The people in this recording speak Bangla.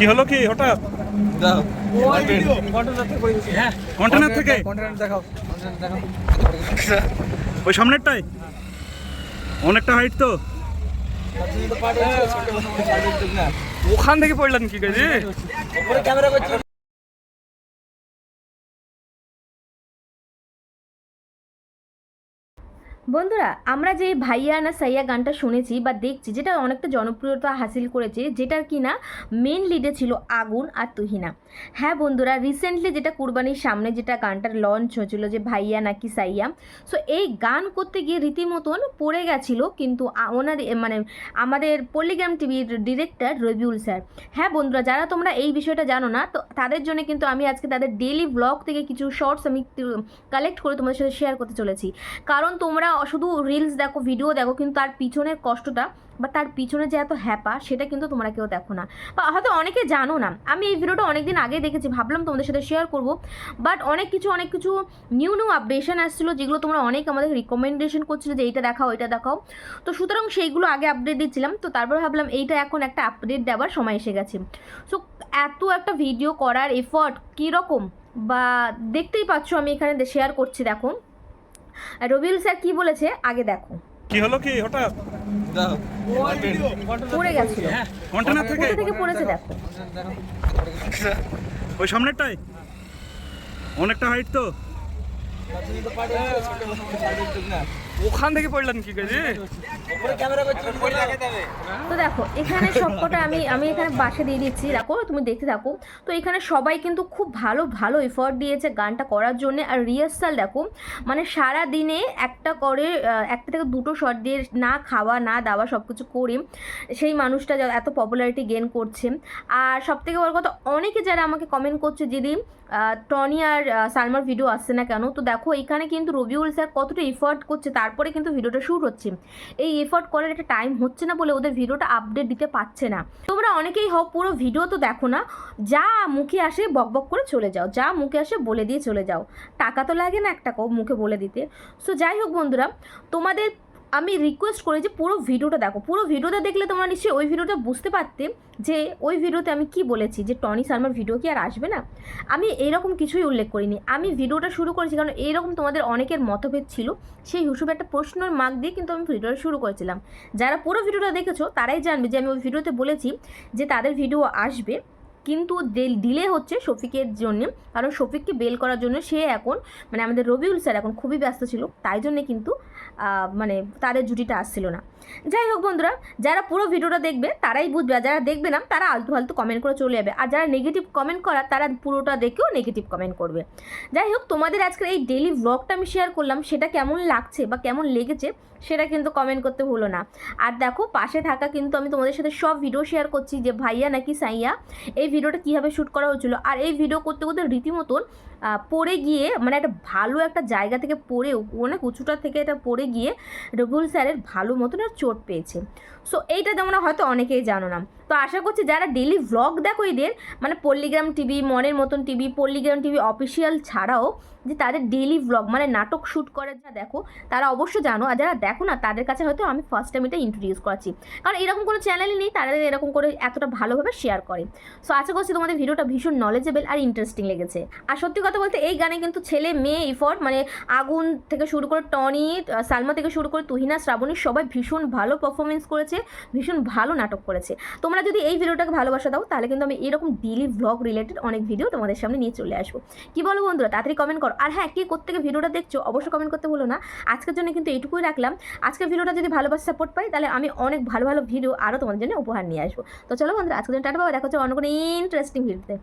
কি হলো কি হঠাৎ? কন্টেনার থেকে? ওই সামনেরটাই? অনেকটা হাইট তো। ওখান থেকে পড়লাম কি করে? বন্ধুরা, আমরা যে ভাইয়া না সাইয়া গানটা শুনেছি বা দেখছি, যেটা অনেকটা জনপ্রিয়তা হাসিল করেছে, যেটার কি না মেন লিডে ছিল আগুন আর তুহিনা। হ্যাঁ বন্ধুরা রিসেন্টলি যেটা কুরবানির সামনে যেটা গানটার লঞ্চ হয়েছিল যে ভাইয়া নাকি সাইয়া সো এই গান করতে গিয়ে রীতিমতন পড়ে গেছিল কিন্তু ওনার মানে আমাদের পল্লিগ্রাম টিভির ডিরেক্টর রবিউল স্যার। হ্যাঁ বন্ধুরা, যারা তোমরা এই বিষয়টা জানো না, তো তাদের জন্য কিন্তু আমি আজকে তাদের ডেলি ব্লগ থেকে কিছু শর্টস আমি কালেক্ট করে তোমাদের সাথে শেয়ার করতে চলেছি। কারণ তোমরা শুধু রিলস দেখো ভিডিও দেখো, কিন্তু তার পিছনের কষ্টটা বা তার পিছনে যে এত হ্যাপা, সেটা কিন্তু তোমরা কেউ দেখো না। বা হয়তো অনেকে জানো না। আমি এই ভিডিওটা অনেকদিন আগে দেখেছি, ভাবলাম তোমাদের সাথে শেয়ার করব। বাট অনেক কিছু অনেক কিছু নিউ নিউ আপডেশন আসছিল, যেগুলো তোমরা অনেক আমাদের রিকমেন্ডেশন করছিলে যে এইটা দেখাও এটা দেখাও। তো সুতরাং সেইগুলো আগে আপডেট দিচ্ছিলাম। তো তারপর ভাবলাম, এইটা এখন একটা আপডেট দেওয়ার সময় এসে গেছে। সো এত একটা ভিডিও করার এফর্ট কীরকম? বা দেখতেই পাচ্ছ, আমি এখানে শেয়ার করছি, দেখো। রবিউল স্যার কি বলেছে? আগে দেখো। কি হলো কি হঠাৎ? পড়ে গেছিল। কন্টেনার থেকে? কোথা থেকে পড়েছে দেখো। ওই সামনেরটাই? অনেকটা হাইট তো। ওখান থেকে পড়লেন কি করে? তো দেখো, এখানে সবকটা আমি আমি এখানে বাসা দিয়ে দিচ্ছি, দেখো, তুমি দেখতে থাকো। তো এখানে সবাই কিন্তু খুব ভালো ভালো এফর্ট দিয়েছে গানটা করার জন্য। আর রিহার্সাল দেখো মানে সারা দিনে একটা করে একটা থেকে দুটো শট দিয়ে না খাওয়া, না দাওয়া সব কিছু করে সেই মানুষটা এত পপুলারিটি গেন করছে। আর সব থেকে বড় কথা, অনেকে যারা আমাকে কমেন্ট করছে, দিদি টনি আর সালমার ভিডিও আসছে না কেন? তো দেখো, এখানে কিন্তু রবিউল স্যার কতটা এফর্ট করছে তারপরে কিন্তু ভিডিওটা শ্যুট হচ্ছে। এই এফোর্ট করার একটা টাইম হচ্ছে না বলে ওদের ভিডিওটা আপডেট দিতে পারছে না। তোমরা অনেকেই হোক পুরো ভিডিও তো দেখো না, যা মুখে আসে বক বক করে চলে যাও, যা মুখে আসে বলে দিয়ে চলে যাও। টাকা তো লাগে না একটা মুখে বলে দিতে। সো যাই হোক বন্ধুরা, তোমাদের আমি রিকোয়েস্ট করি যে পুরো ভিডিওটা দেখো। পুরো ভিডিওটা দেখলে তোমরা নিশ্চয়ই ওই ভিডিওটা বুঝতে পারতে যে ওই ভিডিওতে আমি কি বলেছি, যে টনি শর্মার ভিডিও কি আর আসবে না? আমি এইরকম কিছুই উল্লেখ করিনি। আমি ভিডিওটা শুরু করেছি কারণ এইরকম তোমাদের অনেকের মতভেদ ছিল। সেই হিসেবে একটা প্রশ্নের মার্ক দিয়ে কিন্তু আমি ভিডিওটা শুরু করেছিলাম। যারা পুরো ভিডিওটা দেখেছ, তারাই জানবে যে আমি ওই ভিডিওতে বলেছি যে তাদের ভিডিও আসবে। কিন্তু ডিলে হচ্ছে শফিকের জন্য। কারণ শফিককে বেল করার জন্য সে এখন মানে আমাদের রবিউল স্যার এখন খুবই ব্যস্ত ছিল। তাই জন্যে কিন্তু মানে তাদের জুটিটা আসছিল না। যাই হোক বন্ধুরা, যারা পুরো ভিডিওটা দেখবে, তারাই বুঝবে, আর যারা দেখবে না, তারা আলতু ফালতু কমেন্ট করে চলে যাবে। আর যারা নেগেটিভ কমেন্ট করা, তারা পুরোটা দেখেও নেগেটিভ কমেন্ট করবে। যাই হোক, তোমাদের আজকের এই ডেলি ব্লগটা আমি শেয়ার করলাম, সেটা কেমন লাগছে বা কেমন লেগেছে, সেটা কিন্তু কমেন্ট করতে ভুলো না। আর দেখো, পাশে থাকা কিন্তু আমি তোমাদের সাথে সব ভিডিও শেয়ার করছি যে ভাইয়া নাকি সাইয়া, এই ভিডিওটা কীভাবে শ্যুট করা হয়েছিল আর এই ভিডিও করতে করতে রীতিমতন পড়ে গিয়ে মানে একটা ভালো একটা জায়গা থেকে পড়ে অনেক উঁচুটা থেকে এটা পড়ে গিয়ে রবুল স্যারের ভালো মতন চোট পেয়েছে। সো এইটা তোমরা হয়তো অনেকেই জানো না। তো আশা করছি যারা ডেলি ভ্লগ দেখো এদের মানে পল্লিগ্রাম টিভি মনের মতন টিভি পল্লিগ্রাম টিভি অফিসিয়াল ছাড়াও যে তাদের ডেলি ভ্লগ মানে নাটক শ্যুট করে যা দেখো, তারা অবশ্য জানো। আর যারা দেখো না, তাদের কাছে হয়তো আমি ফার্স্ট টাইম এটা ইন্ট্রোডিউস করাচ্ছি। কারণ এরকম কোনো চ্যানেলই নেই, তারা এরকম করে এতটা ভালোভাবে শেয়ার করে। সো আশা করছি তোমাদের ভিডিওটা ভীষণ নলেজেবল আর ইন্টারেস্টিং লেগেছে। আর সত্যি কথা বলতে এই গানে কিন্তু ছেলে, মেয়ে ইফর্ট মানে আগুন থেকে শুরু করে টনি সালমা থেকে শুরু করে তুহিনা, শ্রাবণী সবাই ভীষণ ভালো পারফরমেন্স করেছে, ভীষণ ভালো নাটক করেছে। তোমরা যদি এই ভিডিওটাকে ভালোবাসা দাও, তাহলে কিন্তু আমি এরকম ডেলি ভ্লগ রিলেটেড অনেক ভিডিও তোমাদের সামনে নিয়ে চলে আসব। কি বলো বন্ধুরা, তাড়াতাড়ি কমেন্ট করো। আর হ্যাঁ কে কোথেকে ভিডিওটা দেখছ, অবশ্যই কমেন্ট করতে বলো না। আজকের জন্য কিন্তু এইটুকুই রাখলাম। আজকের ভিডিওটা যদি ভালোবাসা সাপোর্ট পাই, তাহলে আমি অনেক ভালো ভালো ভিডিও আরও তোমাদের জন্য উপহার নিয়ে আসব। তো চলো বন্ধুরা, আজকের জন্য টাটা, বাবা। দেখা অন্য কোনো ইন্টারেস্টিং ভিডিওতে